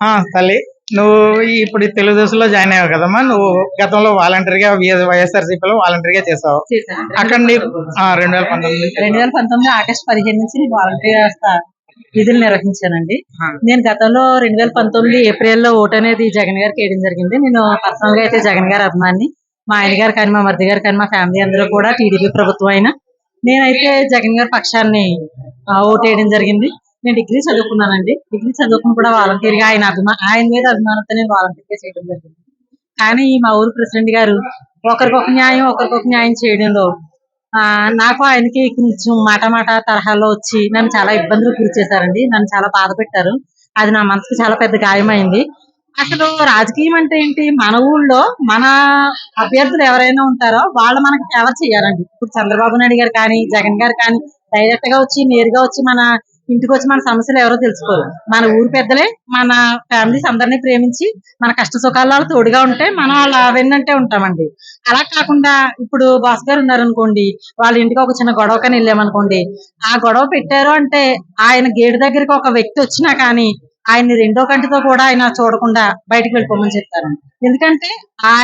ఆ, తల్లి నువ్వు ఇప్పుడు తెలుగుదేశంలో జాయిన్ అయ్యావు కదమ్మా. నువ్వు గతంలో వాలంటరీగా వైఎస్ఆర్సీపీలో వాలంటరీగా చేసావు. చేశాను. అక్కడ నీ రెండు వేల పంతొమ్మిది రెండు వేల పంతొమ్మిది ఆగస్ట్ పదిహేను నుంచి వాలంటరీ వ్యవస్థ విధులు నిర్వహించానండి. నేను గతంలో రెండు వేల పంతొమ్మిది ఏప్రిల్లో ఓటు అనేది జగన్ గారికి వేయడం జరిగింది. నేను పర్సనల్గా అయితే జగన్ గారి అభిమాని మా ఆయన గారు కానీ మా మరిది గారు కానీ మా ఫ్యామిలీ అందరూ కూడా టీడీపీ ప్రభుత్వం అయినా. నేనైతే జగన్ గారి పక్షాన్ని ఓటు వేయడం జరిగింది. నేను డిగ్రీ చదువుకున్నానండి. డిగ్రీ చదువుకుని కూడా వాలంటీర్గా ఆయన అభిమా ఆయన మీద అభిమానంతో నేను వాలంటీర్గా చేయడం జరిగింది. కానీ మా ఊరు ప్రెసిడెంట్ గారు ఒకరికొక న్యాయం ఒకరికొక న్యాయం చేయడంలో ఆ నాకు ఆయనకి కొంచెం మాట మాట తరహాలో వచ్చి నన్ను చాలా ఇబ్బందులు గురి చేశారండి. నన్ను చాలా బాధ పెట్టారు. అది నా మనసుకు చాలా పెద్ద గాయమైంది. అసలు రాజకీయం అంటే ఏంటి? మన ఊళ్ళో మన అభ్యర్థులు ఎవరైనా ఉంటారో వాళ్ళు మనకి ఫేవర్ చేయాలండి? ఇప్పుడు చంద్రబాబు నాయుడు గారు కానీ జగన్ గారు కానీ డైరెక్ట్గా వచ్చి నేరుగా వచ్చి మన ఇంటికి వచ్చి మన సమస్యలు ఎవరో తెలుసుకోరు. మన ఊరు పెద్దలే మన ఫ్యామిలీస్ అందరినీ ప్రేమించి మన కష్ట సుఖాల్లో తోడుగా ఉంటే మనం వాళ్ళు వెన్నంటే ఉంటామండి. అలా కాకుండా ఇప్పుడు బాస్ గారు ఉన్నారనుకోండి వాళ్ళ ఇంటికి ఒక చిన్న గొడవ కానీ వెళ్ళామనుకోండి ఆ గొడవ పెట్టారు అంటే ఆయన గేటు దగ్గరికి ఒక వ్యక్తి వచ్చినా కానీ ఆయన్ని రెండో కంటితో కూడా ఆయన చూడకుండా బయటకు వెళ్ళిపోమని చెప్తారు. ఎందుకంటే ఆ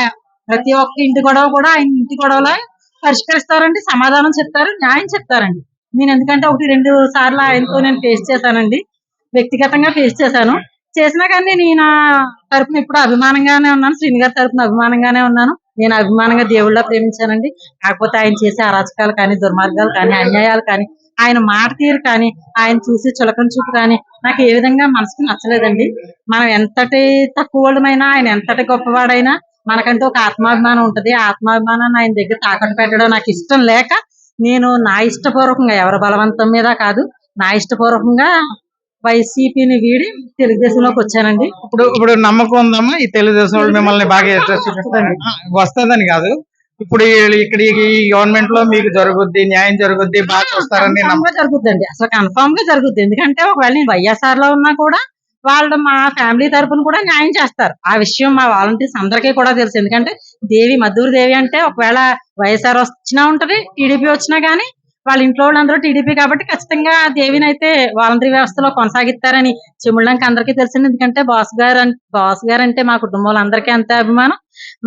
ప్రతి ఒక్క ఇంటి గొడవ కూడా ఆయన ఇంటి గొడవలా పరిష్కరిస్తారండి సమాధానం చెప్తారు న్యాయం చెప్తారండి. నేను ఎందుకంటే ఒకటి రెండు సార్లు ఆయనతో నేను ఫేస్ చేశానండి. వ్యక్తిగతంగా ఫేస్ చేశాను. చేసినా కానీ నేను తరపున ఇప్పుడు అభిమానంగానే ఉన్నాను. శ్రీని గారి తరపున అభిమానంగానే ఉన్నాను. నేను అభిమానంగా దేవుళ్ళ ప్రేమించానండి. కాకపోతే ఆయన చేసే అరాచకాలు కానీ దుర్మార్గాలు కానీ అన్యాయాలు కానీ ఆయన మాట తీరు కానీ ఆయన చూసే చులకన చూపు కానీ నాకు ఏ విధంగా మనసుకు నచ్చలేదండి. మనం ఎంతటి తక్కువ వాళ్ళమైనా ఆయన ఎంతటి గొప్పవాడైనా మనకంటూ ఒక ఆత్మాభిమానం ఉంటుంది. ఆత్మాభిమానాన్ని ఆయన దగ్గర తాకట్టు పెట్టడం నాకు ఇష్టం లేక నేను నా ఇష్టపూర్వకంగా ఎవరి బలవంతం మీద కాదు నా ఇష్టపూర్వకంగా వైసీపీని వీడి తెలుగుదేశంలోకి వచ్చానండి. ఇప్పుడు ఇప్పుడు నమ్మకం ఉందమ్మా ఈ తెలుగుదేశం వాళ్ళు మిమ్మల్ని బాగా వస్తుందని కాదు. ఇప్పుడు ఇక్కడ ఈ గవర్నమెంట్లో మీకు జరుగుద్ది న్యాయం జరుగుద్ది బాగా చూస్తారని జరుగుద్దండి. అసలు కన్ఫామ్గా జరుగుద్ది. ఎందుకంటే ఒకవేళ నేను వైఎస్ఆర్లో ఉన్నా కూడా వాళ్ళు మా ఫ్యామిలీ తరపున కూడా న్యాయం చేస్తారు. ఆ విషయం మా వాలంటీర్స్ అందరికీ కూడా తెలుసు. ఎందుకంటే దేవి మద్దూరు దేవి అంటే ఒకవేళ వైఎస్ఆర్ వచ్చినా ఉంటది టీడీపీ వచ్చినా గానీ వాళ్ళ ఇంట్లో వాళ్ళందరూ టీడీపీ కాబట్టి ఖచ్చితంగా దేవిని అయితే వాలంటరీ వ్యవస్థలో కొనసాగిస్తారని చెముళ్ళంకి అందరికీ తెలిసింది. ఎందుకంటే బాస్ గారు బాస్ గారు అంటే మా కుటుంబంలో అందరికీ అంత అభిమానం.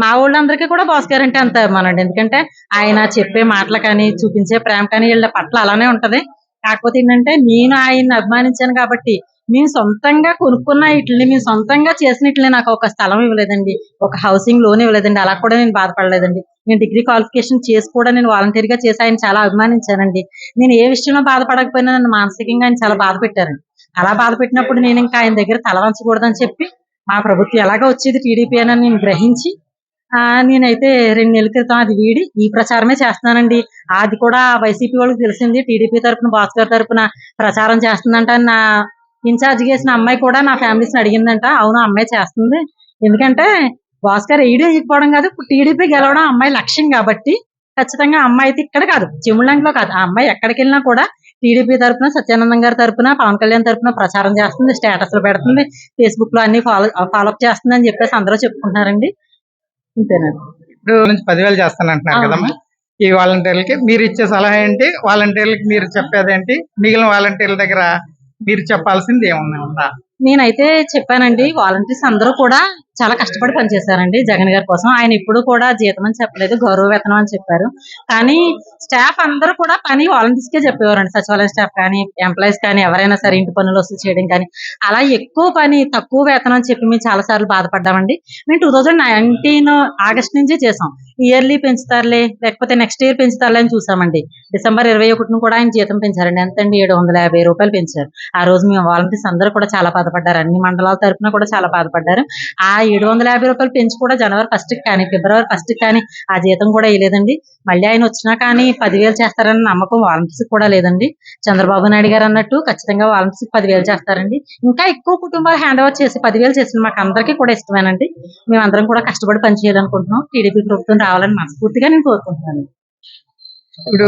మా వాళ్ళందరికీ కూడా బాస్ గారు అంటే అంత అభిమానం అండి. ఎందుకంటే ఆయన చెప్పే మాటలు కానీ చూపించే ప్రేమ కానీ వీళ్ళ పట్ల అలానే ఉంటది. కాకపోతే ఏంటంటే నేను ఆయన్ని అభిమానించాను కాబట్టి మేము సొంతంగా కొనుక్కున్న ఇట్లని మేము సొంతంగా చేసిన ఇట్లని నాకు ఒక స్థలం ఇవ్వలేదండి. ఒక హౌసింగ్ లోన్ ఇవ్వలేదండి. అలా కూడా నేను బాధపడలేదండి. నేను డిగ్రీ క్వాలిఫికేషన్ చేసి కూడా నేను వాలంటీర్గా చేసి ఆయన చాలా అభిమానించానండి నేను ఏ విషయంలో బాధపడకపోయినా నన్ను మానసికంగా ఆయన చాలా బాధ పెట్టారండి. అలా బాధ పెట్టినప్పుడు నేను ఇంకా ఆయన దగ్గర తల వంచకూడదని చెప్పి మా ప్రభుత్వం ఎలాగో వచ్చేది టీడీపీ అని నేను గ్రహించి ఆ నేనైతే రెండు నెలల క్రితం అది వీడి ఈ ప్రచారమే చేస్తున్నానండి. అది కూడా వైసీపీ వాళ్ళకి తెలిసింది. టీడీపీ తరపున భాస్కర్ తరఫున ప్రచారం చేస్తుందంట నా ఇన్ఛార్జ్ చేసిన అమ్మాయి కూడా నా ఫ్యామిలీస్ అడిగిందంట అవును అమ్మాయి చేస్తుంది. ఎందుకంటే భాస్కర్ వేయడం వేయకపోవడం కాదు టీడీపీ గెలవడం అమ్మాయి లక్ష్యం కాబట్టి ఖచ్చితంగా అమ్మాయి అయితే ఇక్కడ కాదు చెముళ్ళంలో కాదు. ఆ అమ్మాయి ఎక్కడికి వెళ్ళినా కూడా టీడీపీ తరపున సత్యానందం గారి తరపున పవన్ కళ్యాణ్ తరపున ప్రచారం చేస్తుంది స్టేటస్లో పెడుతుంది ఫేస్బుక్లో అన్ని ఫాలో ఫాలో అప్ చేస్తుంది అని చెప్పేసి అందరూ చెప్పుకుంటున్నారండి. ఇప్పుడు నుంచి పదివేలు చేస్తానంటున్నారు కదమ్మా. ఈ వాలంటీర్లకి మీరు ఇచ్చే సలహా ఏంటి? వాలంటీర్లకి మీరు చెప్పేది ఏంటి? మిగిలిన వాలంటీర్ల దగ్గర మీరు చెప్పాల్సింది ఏమన్నా ఉందా? నేనైతే చెప్పానండి వాలంటీర్స్ అందరూ కూడా చాలా కష్టపడి పనిచేశారండి జగన్ గారి కోసం. ఆయన ఇప్పుడు కూడా జీతం అని చెప్పలేదు గౌరవ వేతనం అని చెప్పారు. కానీ స్టాఫ్ అందరూ కూడా పని వాలంటీర్స్ కే చెప్పేవారండి. సచివాలయ స్టాఫ్ కానీ ఎంప్లాయీస్ కానీ ఎవరైనా సరే ఇంటి పనులు వసూలు చేయడం కానీ. అలా ఎక్కువ పని తక్కువ వేతనం అని చెప్పి మేము చాలా సార్లు బాధపడ్డామండి. మేము టూ థౌజండ్ నైన్టీన్ ఆగస్ట్ నుంచే చేసాం ఇయర్లీ పెంచుతారులే లేకపోతే నెక్స్ట్ ఇయర్ పెంచుతారులే అని చూసామండి. డిసెంబర్ ఇరవై ఒకటిని కూడా ఆయన జీతం పెంచారండి. ఎంతండి? ఏడు వందల యాభై రూపాయలు పెంచారు. ఆ రోజు మేము వాలంటీర్స్ అందరూ కూడా చాలా బాధపడ్డారు. అన్ని మండలాల తరఫున కూడా చాలా బాధపడ్డారు. ఆ ఏడు వందల యాభై రూపాయలు పెంచి కూడా జనవరి ఫస్ట్ కానీ ఫిబ్రవరి ఫస్ట్ కానీ ఆ జీతం కూడా వేయలేదండి. మళ్ళీ ఆయన వచ్చినా కానీ పదివేలు చేస్తారన్న నమ్మకం వాలంటీర్స్ కూడా లేదండి. చంద్రబాబు నాయుడు గారు అన్నట్టు ఖచ్చితంగా వాలంటీర్స్ పదివేలు చేస్తారండి. ఇంకా ఎక్కువ కుటుంబాలు హ్యాండ్ ఓవర్ చేసి పదివేలు చేసిన మాకు అందరికీ కూడా ఇష్టమేనండి. మేము అందరం కూడా కష్టపడి పనిచేయాలనుకుంటున్నాం టీడీపీ ప్రభుత్వం రావాలని మనస్ఫూర్తిగా నేను కోరుకుంటున్నాను. ఇప్పుడు